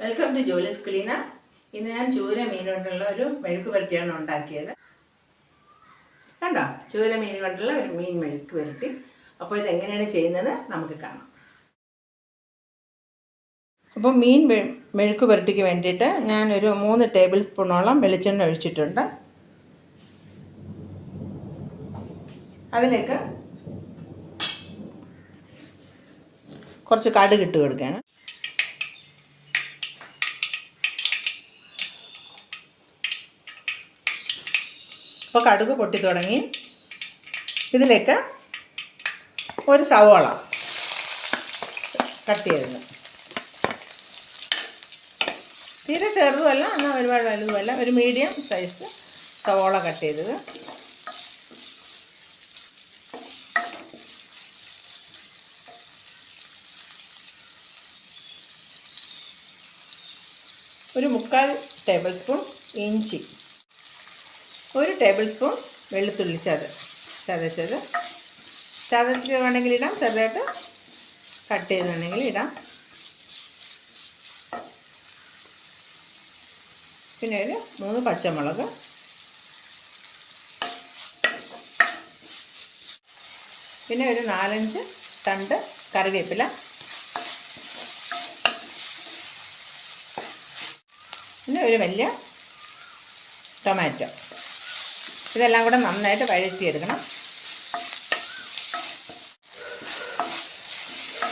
Welcome to ജോലിസ് ക്ലീന ഇന്ന് ഞാൻ ചൂര മീൻ കൊണ്ടുള്ള ഒരു മെഴുക്ക് പുരട്ടിയാണ് ഉണ്ടാക്കിയത്. കണ്ടോ? ചൂര മീൻ കൊണ്ടുള്ള ഒരു മീൻ മെഴുക്ക് പുരട്ടി. അപ്പോൾ ഇത് എങ്ങനെയാണ് ചെയ്യുന്നത് നമുക്ക് കാണാം. അപ്പോൾ മീൻ മെഴുക്ക് പുരട്ടിക്ക് വേണ്ടിയിട്ട് ഞാനൊരു മൂന്ന് ടേബിൾ സ്പൂണോളം വെളിച്ചെണ്ണ ഒഴിച്ചിട്ടുണ്ട്. അതിലേക്ക് കുറച്ച് കടുക് ഇട്ട് കൊടുക്കുകയാണ്. അപ്പോൾ കടുക് പൊട്ടി തുടങ്ങി. ഇതിലേക്ക് ഒരു സവോള കട്ട് ചെയ്തത് തീരെ ചെറുതുമല്ല എന്നാൽ ഒരുപാട് വലുതുമല്ല. ഒരു മീഡിയം സൈസ് സവോള കട്ട് ചെയ്തത്. ഒരു മുക്കാൽ ടേബിൾ സ്പൂൺ ഇഞ്ചി ഒരു ടേബിൾ സ്പൂൺ വെളുത്തുള്ളി ചത ചതച്ചത്. ചതച്ച് വേണമെങ്കിൽ ഇടാം ചെറുതായിട്ട് കട്ട് ചെയ്ത് വേണമെങ്കിൽ ഇടാം. പിന്നെ ഒരു മൂന്ന് പച്ചമുളക്. പിന്നെ ഒരു നാലഞ്ച് തണ്ട് കറിവേപ്പില. പിന്നെ ഒരു വലിയ ടൊമാറ്റോ ഇതെല്ലാം കൂടെ നന്നായിട്ട് വഴറ്റിയെടുക്കണം.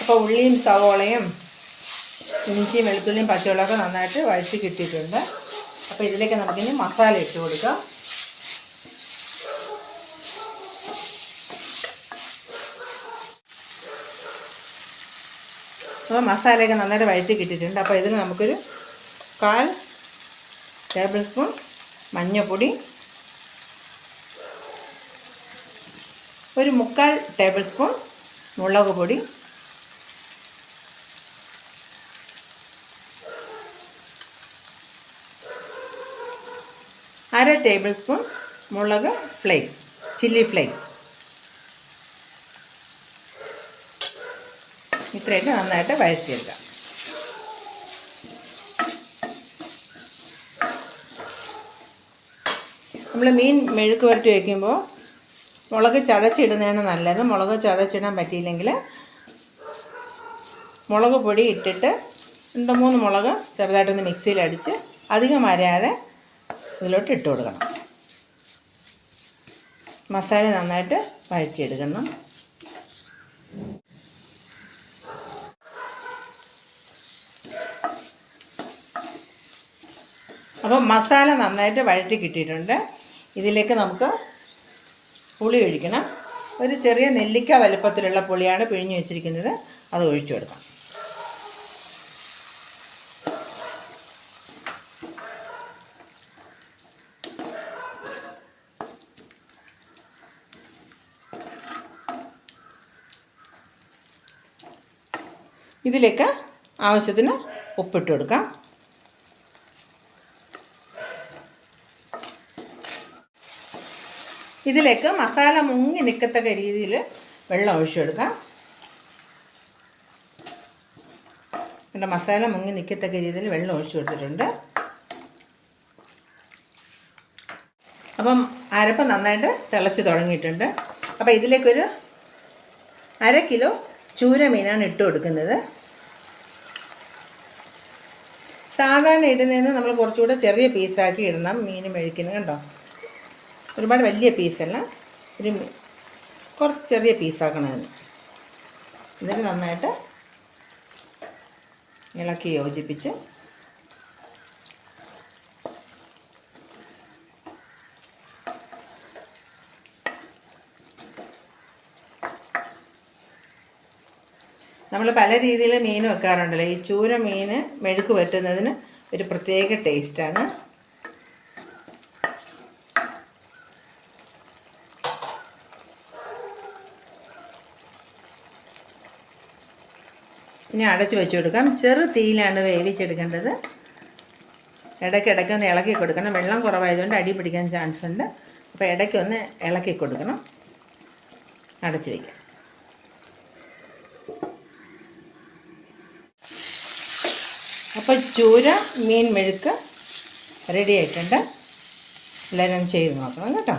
അപ്പോൾ ഉള്ളിയും സവോളയും ഇഞ്ചിയും വെളുത്തുള്ളിയും പച്ചവെള്ളമൊക്കെ നന്നായിട്ട് വഴറ്റി കിട്ടിയിട്ടുണ്ട്. അപ്പോൾ ഇതിലേക്ക് നമുക്കിനി മസാല ഇട്ട് കൊടുക്കാം. അപ്പോൾ മസാലയൊക്കെ നന്നായിട്ട് വഴറ്റി കിട്ടിയിട്ടുണ്ട്. അപ്പോൾ ഇതിന് നമുക്കൊരു കാൽ ടേബിൾ സ്പൂൺ മഞ്ഞൾപ്പൊടി ഒരു മുക്കാൽ ടേബിൾ സ്പൂൺ മുളക് പൊടി. അര ടേബിൾ സ്പൂൺ മുളക് ഫ്ലേക്സ് ചില്ലി ഫ്ലേക്സ്. ഇത്രയൊക്കെ നന്നായിട്ട് വഴറ്റിയെടുക്കാം. നമ്മൾ മീൻ മെഴുക്ക് വരട്ടി വയ്ക്കുമ്പോൾ മുളക് ചതച്ചിടുന്നതാണ് നല്ലത്. മുളക് ചതച്ചിടാൻ പറ്റിയില്ലെങ്കിൽ മുളക് പൊടി ഇട്ടിട്ട് രണ്ട് മൂന്ന് മുളക് ചെറുതായിട്ടൊന്ന് മിക്സിയിൽ അടിച്ച് അധികം അരയാതെ ഇതിലോട്ട് ഇട്ട് കൊടുക്കണം. മസാല നന്നായിട്ട് വഴറ്റിയെടുക്കണം. അപ്പം മസാല നന്നായിട്ട് വഴറ്റി കിട്ടിയിട്ടുണ്ട്. ഇതിലേക്ക് നമുക്ക് പുളി ഒഴിക്കണം. ഒരു ചെറിയ നെല്ലിക്ക വലുപ്പത്തിലുള്ള പുളിയാണ് പിഴിഞ്ഞ് വെച്ചിരിക്കുന്നത്. അത് ഒഴിച്ചു കൊടുക്കാം. ഇതിലേക്ക് ആവശ്യത്തിന് ഉപ്പിട്ട് കൊടുക്കാം. ഇതിലേക്ക് മസാല മുങ്ങി നിൽക്കത്തക്ക രീതിയിൽ വെള്ളം ഒഴിച്ചു കൊടുക്കാം മസാല മുങ്ങി നിൽക്കത്തക്ക രീതിയിൽ വെള്ളം ഒഴിച്ചു കൊടുത്തിട്ടുണ്ട് അപ്പം അരപ്പ് നന്നായിട്ട് തിളച്ച് തുടങ്ങിയിട്ടുണ്ട്. അപ്പോൾ ഇതിലേക്കൊരു അര കിലോ ചൂര മീനാണ് ഇട്ട് കൊടുക്കുന്നത്. സാധാരണ ഇടുന്നതിന് നമ്മൾ കുറച്ചുകൂടെ ചെറിയ പീസാക്കി ഇടണം മീൻ മെഴുക്കിന് കണ്ടോ? ഒരുപാട് വലിയ പീസല്ല. ഒരു കുറച്ച് ചെറിയ പീസാക്കണം അതിന്. എന്നിട്ട് നന്നായിട്ട് ഇളക്കി യോജിപ്പിച്ച് നമ്മൾ പല രീതിയിൽ മീൻ വെക്കാറുണ്ടല്ലോ. ഈ ചൂര മീൻ മെഴുക്ക് പറ്റുന്നതിന് ഒരു പ്രത്യേക ടേസ്റ്റാണ് ഇനി അടച്ചു വെച്ച് കൊടുക്കാം. ചെറു തീയിലാണ് വേവിച്ചെടുക്കേണ്ടത്. ഇടയ്ക്കിടയ്ക്ക് ഒന്ന് ഇളക്കി കൊടുക്കണം. വെള്ളം കുറവായതുകൊണ്ട് അടി പിടിക്കാൻ ചാൻസ് ഉണ്ട്. അപ്പോൾ ഇടയ്ക്കൊന്ന് ഇളക്കി കൊടുക്കണം. അടച്ചു വയ്ക്കാം അപ്പോൾ ചൂര മീൻ മെഴുക്ക് റെഡി ആയിട്ടുണ്ട്. എല്ലാവരും ചെയ്ത് നോക്കണം കേട്ടോ.